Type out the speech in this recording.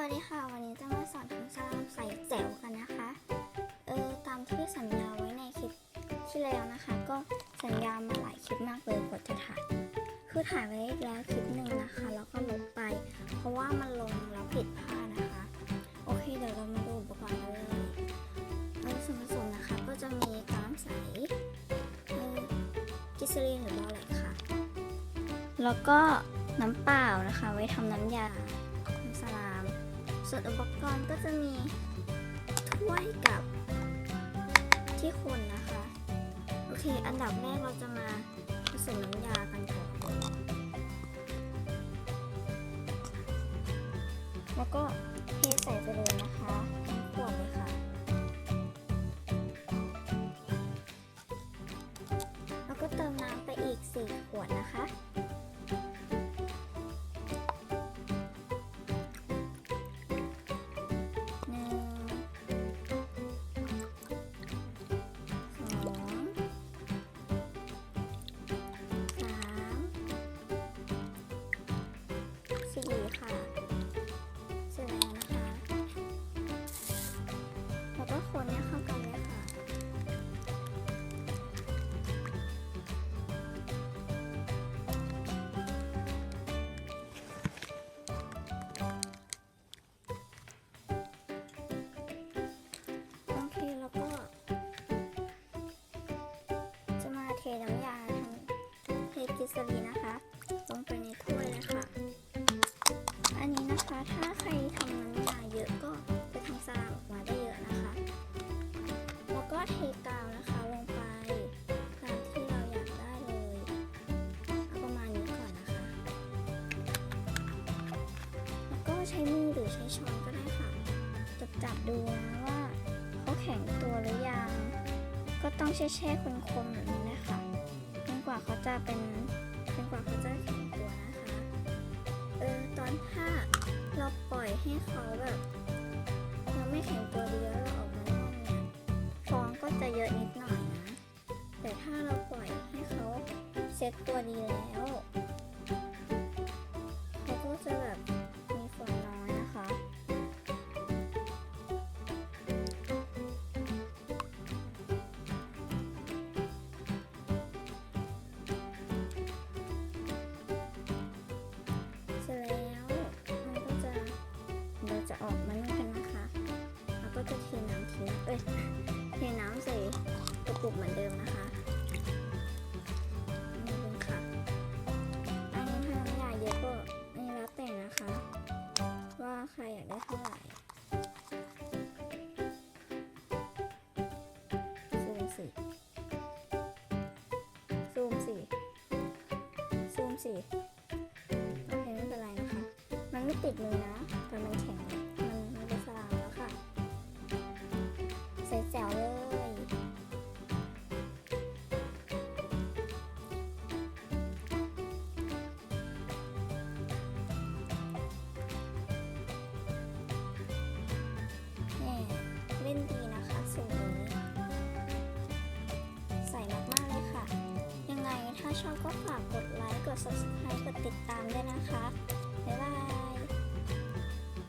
วัสดีค่ะ วันนี้จะมาสอนทำสลาใส่แจ๋วกันนะคะ เออตามที่สัญญาไว้ในคลิปที่แล้วนะคะ ก็สัญญามาหลายคลิปมากเลยกว่าจะถ่าย คือถ่ายไว้แล้วคลิปหนึ่งนะคะ แล้วก็ลบไป เพราะว่ามันลงแล้วผิดพลาดนะคะ โอเคเดี๋ยวเรามาดูอุปกรณ์กันเลยเออส่วนผสมนะคะก็จะมีน้ำใสเออกิซลีนหรือบอแลกค่ะ แล้วก็น้ำเปล่านะคะ ไว้ทำน้ำยา ส่วนอุปกรณ์ก็จะมีถ้วยกับที่คนนะคะ โอเค อันดับแรกเราจะมาผสมน้ำยากันก่อนแล้วก็เทใส่ไปเลยนะคะทั้งขวดเลยค่ะ แล้วก็เติมน้ำไปอีก 4 ขวดนะคะ ช้มือหรือใช้ช้อนก็ได้ค่ะ จับจับดูนะว่าเขาแข็งตัวหรือยัง ก็ต้องแช่แช่คนๆแบบนี้นะคะจนกว่าเขาจะเป็นจนกว่าเขาจะแข็งตัวนะคะ เออตอนถ้าเราปล่อยให้เขาแบบยังไม่แข็งตัวดีแล้วเราออกมานองเนี่ยฟองก็จะเยอะนิดหน่อยนะ แต่ถ้าเราปล่อยให้เขาเซ็ตตัวดีแล้วเขาก็จะแบบ เทน้ำใส่กระปุกเหมือนเดิมนะคะนี่เป็นค่ะ อันนี้ถ้าน้ำยาเยอะก็อันนี้แล้วแต่งนะคะ ว่าใครอยากได้เท่าไหร่ซูมสิซูมสิซูมสิโอเคไม่เป็นไรนะคะ มันไม่ติดมือนะแต่มันแข็ง ถ้าชอบก็ฝากกดไลค์ กด subscribe กดติดตามด้วยนะคะ บ๊ายบาย